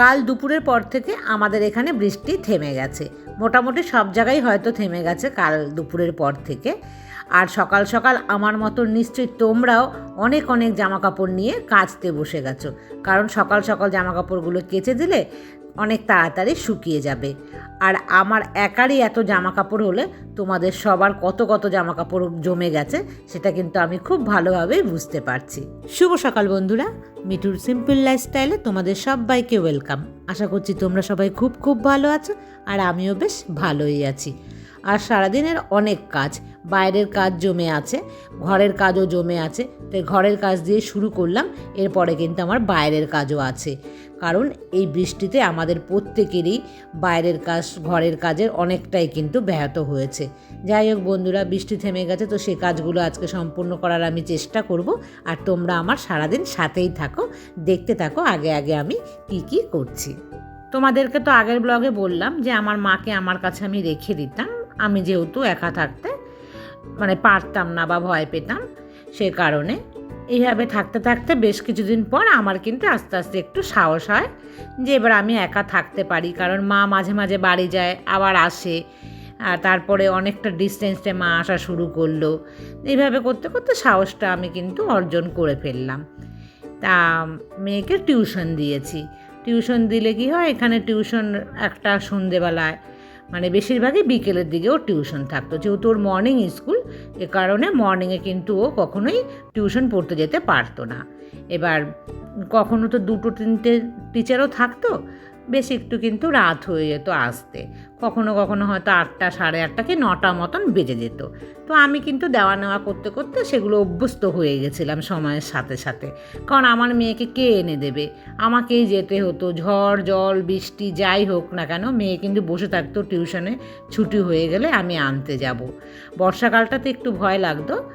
কাল দুপুরের পর থেকে আমাদের এখানে বৃষ্টি থেমে গেছে। মোটামুটি সব জায়গায় হয়তো থেমে গেছে কাল দুপুরের পর থেকে। আর সকাল সকাল আমার মতো নিশ্চয়ই তোমরাও অনেক অনেক জামা কাপড় নিয়ে কাচতে বসে গেছো। কারণ সকাল সকাল জামা কাপড়গুলো কেচে দিলে অনেক তাড়াতাড়ি শুকিয়ে যাবে। আর আমার একারই এত জামা কাপড় হলে তোমাদের সবার কত কত জামা কাপড় জমে গেছে, সেটা কিন্তু আমি খুব ভালোভাবেই বুঝতে পারছি। শুভ সকাল বন্ধুরা। মিঠুর সিম্পল লাইফস্টাইলে তোমাদের সবাইকে ওয়েলকাম আশা করছি তোমরা সবাই খুব খুব ভালো আছো, আর আমিও বেশ ভালোই আছি। আর সারাদিনের অনেক কাজ বাইরের কাজ জমে আছে, ঘরের কাজও জমে আছে। তাই ঘরের কাজ দিয়ে শুরু করলাম, এরপরে কিন্তু আমার বাইরের কাজও আছে। কারণ এই বৃষ্টিতে আমাদের প্রত্যেকেরই বাইরের কাজ, ঘরের কাজের অনেকটাই কিন্তু ব্যাহত হয়েছে। যাই হোক বন্ধুরা, বৃষ্টি থেমে গেছে, তো সে কাজগুলো আজকে সম্পূর্ণ করার আমি চেষ্টা করব। আর তোমরা আমার সারাদিন সাথেই থাকো, দেখতে থাকো, আগে আগে আমি কি কি করছি। তোমাদেরকে তো আগের ব্লগে বললাম যে আমার মাকে আমার কাছে আমি রেখে দিতাম, আমি যেহেতু একা থাকতে মানে পারতাম না বা ভয় পেতাম, সে কারণে। এইভাবে থাকতে থাকতে বেশ কিছুদিন পর আমার কিন্তু আস্তে আস্তে একটু সাহস হয় যে এবার আমি একা থাকতে পারি। কারণ মা মাঝে মাঝে বাড়ি যায়, আবার আসে, আর তারপরে অনেকটা ডিস্টেন্সে মা আসা শুরু করল। এইভাবে করতে করতে সাহসটা আমি কিন্তু অর্জন করে ফেললাম। তা মেয়েকে টিউশন দিয়েছি। টিউশন দিলে কি হয়, এখানে টিউশন একটা সন্ধেবেলায় মানে বেশিরভাগই বিকেলের দিকেও টিউশন থাকতো। যেহেতু ওর মর্নিং স্কুল এ কারণে মর্নিংয়ে কিন্তু ও কখনোই টিউশন পড়তে যেতে পারতো না। এবার কখনো তো দুটো তিনটে টিচারও থাকতো বেশ একটু কিন্তু রাত হয়ে যেত আসতে। কখনো কখনো হয়তো আটটা, সাড়ে আটটা কি নটা মতন বেজে যেত। তো আমি কিন্তু দেওয়া নেওয়া করতে করতে সেগুলো অভ্যস্ত হয়ে গেছিলাম সময়ের সাথে সাথে। কারণ আমার মেয়েকে কে এনে দেবে? আমাকেই যেতে হতো। ঝড়, জল, বৃষ্টি, যাই হোক না কেন, মেয়ে কিন্তু বসে থাকতো টিউশনে। ছুটি হয়ে গেলে আমি আনতে যাব। বর্ষাকালটাতে একটু ভয় লাগতো।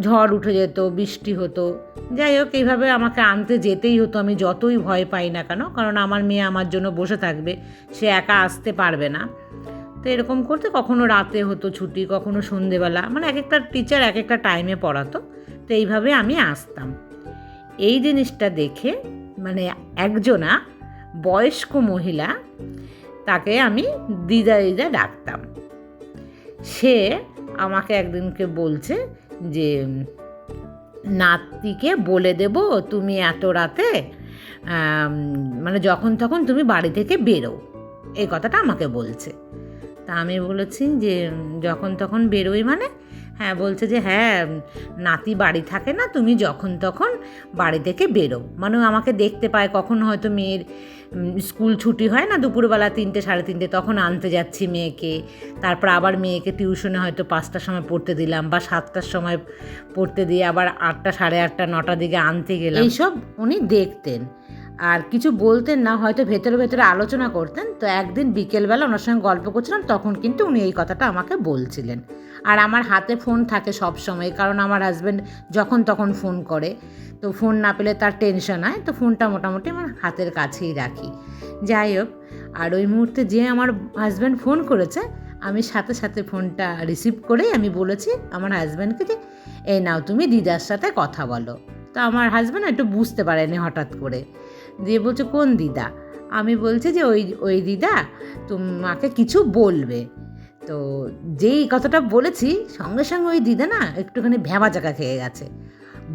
ঝড় উঠে যেত, বৃষ্টি হতো। যাই হোক, এইভাবে আমাকে আনতে যেতেই হতো। আমি যতই ভয় পাই না কেন, কারণ আমার মেয়ে আমার জন্য বসে থাকবে, সে একা আসতে পারবে না। তো এরকম করতে কখনো রাতে হতো ছুটি, কখনো সন্ধেবেলা মানে এক একটা টিচার এক একটা টাইমে পড়াতো। তো এইভাবে আমি আসতাম। এই জিনিসটা দেখে মানে একজনা বয়স্ক মহিলা তাকে আমি দিদা দিদা ডাকতাম। সে আমাকে একদিনকে বলছে যে নাতিকে বলে দেব তুমি এত রাতে মানে যখন তখন তুমি বাড়ি থেকে বেরো এই কথাটা আমাকে বলছে। তা আমি বলেছি যে, যখন তখন বেরোই মানে হ্যাঁ বলছে যে হ্যাঁ নাতি বাড়ি থাকে না, তুমি যখন তখন বাড়ি থেকে বেরো। মানে আমাকে দেখতে পায়, কখন হয়তো মেয়ের স্কুল ছুটি হয় না, দুপুরবেলা তিনটে, সাড়ে তিনটে, তখন আনতে যাচ্ছি মেয়েকে। তারপর আবার মেয়েকে টিউশনে হয়তো পাঁচটার সময় পড়তে দিলাম বা সাতটার সময় পড়তে দিয়ে আবার আটটা, সাড়ে আটটা, নটার দিকে আনতে গেলাম। এইসব উনি দেখতেন। আর কিছু বলতেন না, হয়তো ভেতরে ভেতরে আলোচনা করতেন। তো একদিন বিকেলবেলা ওনার সঙ্গে গল্প করছিলাম, তখন কিন্তু উনি এই কথাটা আমাকে বলছিলেন। আর আমার হাতে ফোন থাকে সব সময়, কারণ আমার হাজব্যান্ড যখন তখন ফোন করে। তো ফোন না পেলে তার টেনশন হয়, তো ফোনটা মোটামুটি আমার হাতের কাছেই রাখি। যাই হোক, আর ওই মুহূর্তে যে আমার হাজব্যান্ড ফোন করেছে, আমি সাথে সাথে ফোনটা রিসিভ করেই আমি বলেছি আমার হাজব্যান্ডকে যে, এই নাও তুমি দিদার সাথে কথা বলো। তো আমার হাজব্যান্ড একটু বুঝতে পারেনি হঠাৎ করে। দিয়ে বলছে, কোন দিদা? আমি বলছি যে, ওই ওই দিদা তোমাকে কিছু বলবে। তো যেই কথাটা বলেছি, সঙ্গে সঙ্গে ওই দিদা না একটুখানি ভ্যাবা জায়গা খেয়ে গেছে।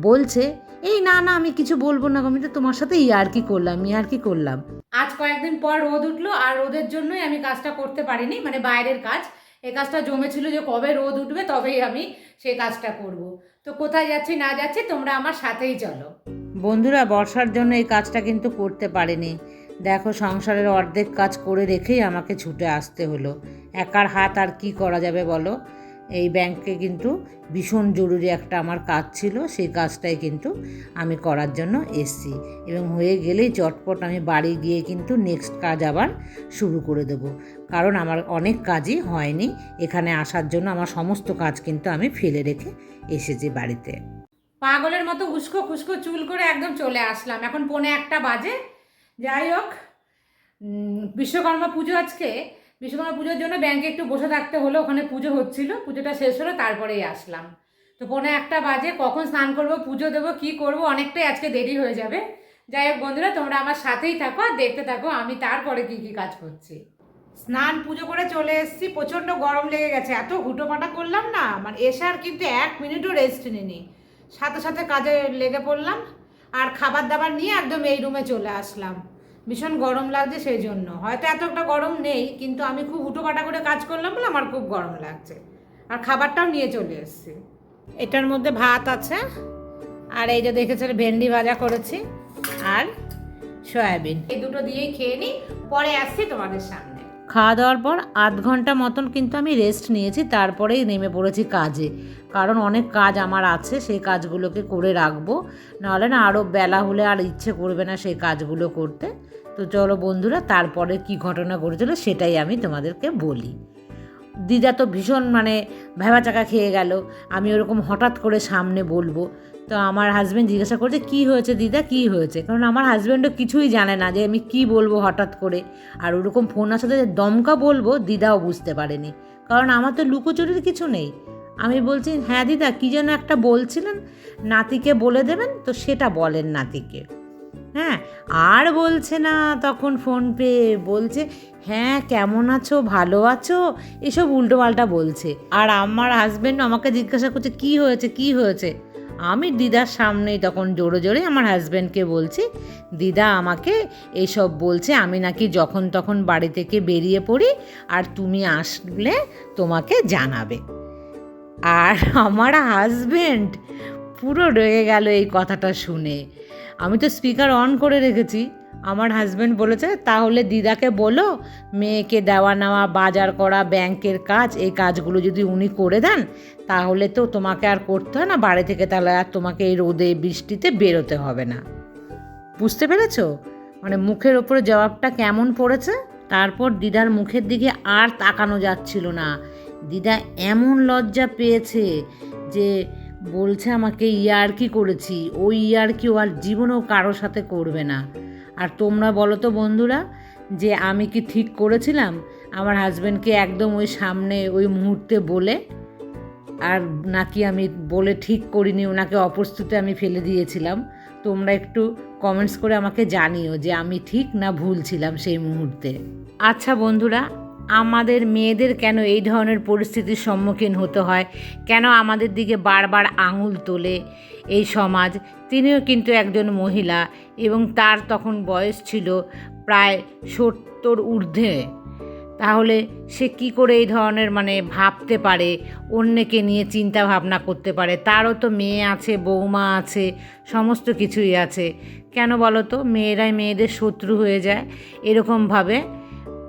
বলছে, এই না না, আমি কিছু বলব না আমি তো তোমার সাথে ইয়ার কি করলাম ইয়ার কি করলাম। আজ কয়েকদিন পর রোদ উঠল, আর রোদের জন্যই আমি কাজটা করতে পারিনি মানে বাইরের কাজ। এই কাজটা জমেছিল যে কবে রোদ উঠবে, তবেই আমি সেই কাজটা করব। তো কোথায় যাচ্ছি, না যাচ্ছি, তোমরা আমার সাথেই চলো। বন্ধুরা, বর্ষার জন্য এই কাজটা কিন্তু করতে পারেনি। দেখো, সংসারের অর্ধেক কাজ করে রেখেই আমাকে ছুটে আসতে হলো। একার হাত আর কি করা যাবে বলো? এই ব্যাংকে কিন্তু ভীষণ জরুরি একটা আমার কাজ ছিল, সেই কাজটাই কিন্তু আমি করার জন্য এসছি। এবং হয়ে গেলেই চটপট আমি বাড়ি গিয়ে কিন্তু নেক্সট কাজ আবার শুরু করে দেব। কারণ আমার অনেক কাজই হয়নি। এখানে আসার জন্য আমার সমস্ত কাজ কিন্তু আমি ফেলে রেখে এসেছি বাড়িতে। পাগলের মতো উস্কো খুস্কো চুল করে একদম চলে আসলাম। এখন পৌনে একটা বাজে। যাই হোক বিশ্বকর্মা পুজো আজকে। বিশ্বকর্মা পুজোর জন্য ব্যাংকে একটু বসে থাকতে হলো, ওখানে পুজো হচ্ছিল। পুজোটা শেষ হলো, তারপরেই আসলাম। তো পৌনে একটা বাজে, কখন স্নান করব, পুজো দেবো, কি করব, অনেকটাই আজকে দেরি হয়ে যাবে। যাই হোক বন্ধুরা, তোমরা আমার সাথেই থাকো আর দেখতে থাকো, আমি তারপরে কি কি কাজ করছি। স্নান, পুজো করে চলে এসেছি, প্রচণ্ড গরম লেগে গেছে। এত হুটোপাটা করলাম না মানে এসার কিন্তু এক মিনিটও রেস্ট নিনি সাথে সাথে কাজে লেগে পড়লাম আর খাবার দাবার নিয়ে একদম এই রুমে চলে আসলাম। ভীষণ গরম লাগছে সেই জন্য হয়তো এত একটা গরম নেই, কিন্তু আমি খুব হুটোপাটা করে কাজ করলাম বলে আমার খুব গরম লাগছে। আর খাবারটাও নিয়ে চলে এসেছি। এটার মধ্যে ভাত আছে, আর এই যে দেখেছেন ভেন্ডি ভাজা করেছি আর সয়াবিন। এই দুটো দিয়েই খেয়ে নিই, পরে আসছি তোমাদের সামনে। খাওয়া দাওয়ার পর আধ ঘণ্টা মতন কিন্তু আমি রেস্ট নিয়েছি, তারপরেই নেমে পড়েছি কাজে। কারণ অনেক কাজ আমার আছে, সেই কাজগুলোকে করে রাখব। নাহলে না আরও বেলা হলে আর ইচ্ছে করবে না সেই কাজগুলো করতে। তো চলো বন্ধুরা, তারপরে কি ঘটনা ঘটেছিল সেটাই আমি তোমাদেরকে বলি। দিদা তো ভীষণ মানে ভেবা চাকা খেয়ে গেল। আমি ওরকম হঠাৎ করে সামনে বলব তো আমার হাজব্যান্ড জিজ্ঞাসা করছে, কী হয়েছে দিদা? কী হয়েছে? কারণ আমার হাজব্যান্ডও কিছুই জানে না যে আমি কি বলব হঠাৎ করে। আর ওরকম ফোন আসাতে যে দমকা বলব, দিদাও বুঝতে পারেনি। কারণ আমার তো লুকোচুরির কিছু নেই। আমি বলছি হ্যাঁ দিদা, কী যেন একটা বলছিলেন, নাতিকে বলে দেবেন? তো সেটা বলেন নাতিকে। হ্যাঁ আর বলছে না তখন ফোন পেয়ে বলছে হ্যাঁ কেমন আছো? ভালো আছো? এসব উল্টোপাল্টা বলছে। আর আমার হাজব্যান্ড আমাকে জিজ্ঞাসা করছে, কি হয়েছে? কি হয়েছে? আমি দিদার সামনেই তখন জোরে জোরে আমার হাজব্যান্ডকে বলছি, দিদা আমাকে এসব বলছে, আমি নাকি যখন তখন বাড়ি থেকে বেরিয়ে পড়ি আর তুমি আসলে তোমাকে জানাবে। আর আমার হাজব্যান্ড পুরো রয়ে গেল এই কথাটা শুনে। আমি তো স্পিকার অন করে রেখেছি। আমার হাজব্যান্ড বলেছে, তাহলে দিদাকে বলো, মেয়েকে দেওয়া নেওয়া, বাজার করা, ব্যাংকের কাজ, এই কাজগুলো যদি উনি করে দেন, তাহলে তো তোমাকে আর করতে হয় না, বাড়ি থেকে তাহলে আর তোমাকে এই রোদে, বৃষ্টিতে বেরোতে হবে না। বুঝতে পেরেছ? মানে মুখের ওপরে জবাবটা কেমন পড়েছে? তারপর দিদার মুখের দিকে আর তাকানো যাচ্ছিল না। দিদা এমন লজ্জা পেয়েছে যে বলছে, আমাকে ইয়ার্কি করেছি। ওই ইয়ার্কি ও আর জীবনেও কারোর সাথে করবে না। আর তোমরা বলো তো বন্ধুরা যে আমি কি ঠিক করেছিলাম? আমার হাজব্যান্ডকে একদম ওই সামনে ওই মুহূর্তে বলে, আর নাকি আমি বলে ঠিক করিনি, ওনাকে অপ্রস্তুতে আমি ফেলে দিয়েছিলাম। তোমরা একটু কমেন্টস করে আমাকে জানিও যে আমি ঠিক না ভুল ছিলাম সেই মুহূর্তে। আচ্ছা বন্ধুরা আমাদের মেয়েদের কেন এই ধরনের পরিস্থিতির সম্মুখীন হতে হয়? কেন আমাদের দিকে বারবার আঙুল তোলে এই সমাজ? তিনিও কিন্তু একজন মহিলা এবং তার তখন বয়স ছিল প্রায় সত্তর ঊর্ধ্বে। তাহলে সে কি করে এই ধরনের মানে ভাবতে পারে? অন্যকে নিয়ে চিন্তা ভাবনা করতে পারে? তারও তো মেয়ে আছে, বৌমা আছে, সমস্ত কিছুই আছে। কেন বলো তো? মেয়েরাই মেয়েদের শত্রু হয়ে যায়। এরকমভাবে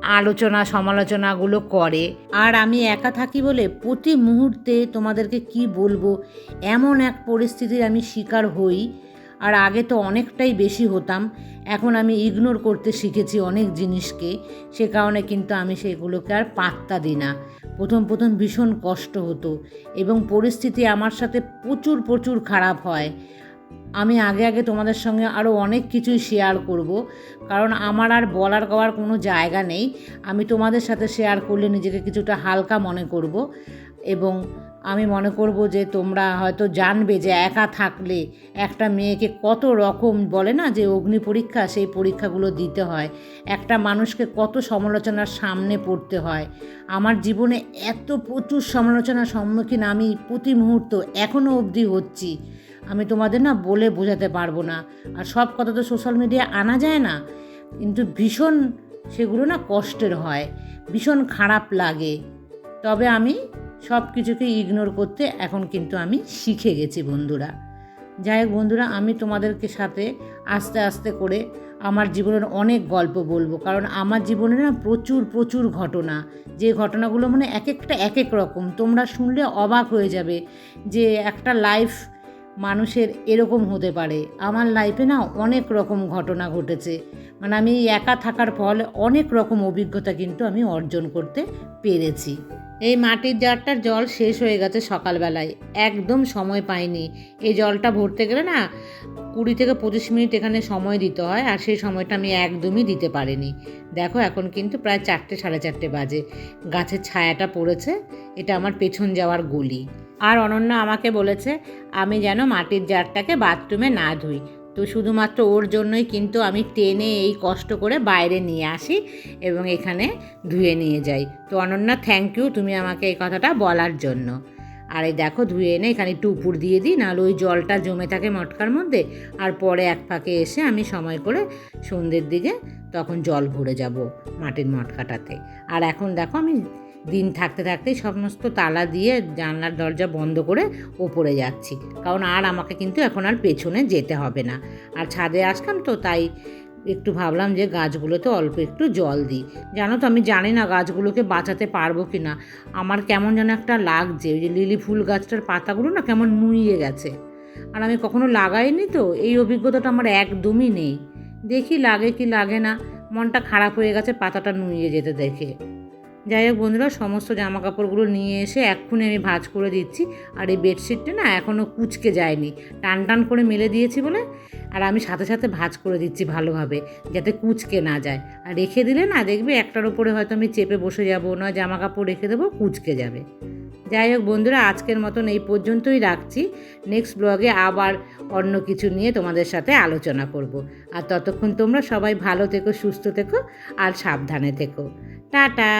আলোচনা, সমালোচনাগুলো করে। আর আমি একা থাকি বলে প্রতি মুহূর্তে তোমাদেরকে কি বলব, এমন এক পরিস্থিতির আমি শিকার হই। আর আগে তো অনেকটাই বেশি হতাম, এখন আমি ইগনোর করতে শিখেছি অনেক জিনিসকে। সে কারণে কিন্তু আমি সেগুলোকে আর পাত্তা দিই না। প্রথম প্রথম ভীষণ কষ্ট হতো এবং পরিস্থিতি আমার সাথে প্রচুর প্রচুর খারাপ হয়। আমি আগে আগে তোমাদের সঙ্গে আরও অনেক কিছুই শেয়ার করব। কারণ আমার আর বলার কওয়ার কোনো জায়গা নেই। আমি তোমাদের সাথে শেয়ার করলে নিজেকে কিছুটা হালকা মনে করব। এবং আমি মনে করব যে তোমরা হয়তো জানবে যে একা থাকলে একটা মেয়েকে কত রকম বলে না যে অগ্নি পরীক্ষা, সেই পরীক্ষাগুলো দিতে হয়। একটা মানুষকে কত সমালোচনার সামনে পড়তে হয়। আমার জীবনে এত প্রচুর সমালোচনার সম্মুখীন আমি প্রতি মুহূর্ত এখনও অবধি হচ্ছি। আমি তোমাদের না বলে বোঝাতে পারব না। আর সব কথা তো সোশ্যাল মিডিয়া আনা যায় না। কিন্তু ভীষণ সেগুলো না কষ্টের হয়। ভীষণ খারাপ লাগে। তবে আমি সব কিছুকে ইগনোর করতে এখন কিন্তু আমি শিখে গেছি বন্ধুরা। যাই হোক বন্ধুরা, আমি তোমাদেরকে সাথে আস্তে আস্তে করে আমার জীবনের অনেক গল্প বলব। কারণ আমার জীবনে না প্রচুর প্রচুর ঘটনা। যে ঘটনাগুলো মানে এক একটা, এক এক রকম। তোমরা শুনলে অবাক হয়ে যাবে যে একটা লাইফ মানুষের এরকম হতে পারে। আমার লাইফে না অনেক রকম ঘটনা ঘটেছে। মানে আমি একা থাকার ফলে অনেক রকম অভিজ্ঞতা কিন্তু আমি অর্জন করতে পেরেছি। এই মাটির জারটার জল শেষ হয়ে গেছে সকালবেলায়। একদম সময় পাইনি। এই জলটা ভরতে গেলে না কুড়ি থেকে পঁচিশ মিনিট এখানে সময় দিতে হয় আর সেই সময়টা আমি একদমই দিতে পারিনি। দেখো এখন কিন্তু প্রায় চারটে, সাড়ে চারটে বাজে। গাছের ছায়াটা পড়েছে। এটা আমার পেছন যাওয়ার গলি। আর অনন্যা আমাকে বলেছে, আমি যেন মাটির জারটাকে বাথরুমে না ধুই। তো শুধুমাত্র ওর জন্যই কিন্তু আমি টেনে এই কষ্ট করে বাইরে নিয়ে আসি এবং এখানে ধুয়ে নিয়ে যাই। তো অনন্যা থ্যাংক ইউ তুমি আমাকে এই কথাটা বলার জন্য। আর এই দেখো, ধুয়ে এনে এখানে একটু উপর দিয়ে দিই, নাহলে ওই জলটা জমে থাকে মটকার মধ্যে। আর পরে এক ফাঁকে এসে আমি সময় করে সন্ধ্যের দিকে তখন জল ভরে যাব মাটির মটকাটাতে। আর এখন দেখো, আমি দিন থাকতে থাকতেই সমস্ত তালা দিয়ে জানলার দরজা বন্ধ করে ওপরে যাচ্ছি। কারণ আর আমাকে কিন্তু এখন আর পেছনে যেতে হবে না। আর ছাদে আসলাম তো, তাই একটু ভাবলাম যে গাছগুলোতে অল্প একটু জল দিই। জানো তো, আমি জানি না গাছগুলোকে বাঁচাতে পারব কি না আমার কেমন যেন একটা লাগছে, ওই যে লিলি ফুল গাছটার পাতাগুলো না কেমন নুইয়ে গেছে। আর আমি কখনো লাগাইনি তো, এই অভিজ্ঞতাটা আমার একদমই নেই। দেখি লাগে কি লাগে না, মনটা খারাপ হয়ে গেছে, পাতাটা নুইয়ে যেতে দেখে। যাই হোক বন্ধুরা, সমস্ত জামা কাপড়গুলো নিয়ে এসে এক্ষুনি আমি ভাজ করে দিচ্ছি। আর এই বেডশিটটা না এখনও কুচকে যায়নি। টান টান করে মেলে দিয়েছি বলে, আর আমি সাথে সাথে ভাজ করে দিচ্ছি ভালোভাবে, যাতে কুচকে না যায়। আর রেখে দিলে না দেখবে একটার ওপরে হয়তো আমি চেপে বসে যাব না জামা কাপড় রেখে দেবো, কুচকে যাবে। যাই হোক বন্ধুরা, আজকের মতন এই পর্যন্তই রাখছি। নেক্সট ব্লগে আবার অন্য কিছু নিয়ে তোমাদের সাথে আলোচনা করব। আর ততক্ষণ তোমরা সবাই ভালো থেকো, সুস্থ থেকো, আর সাবধানে থেকো। টাটা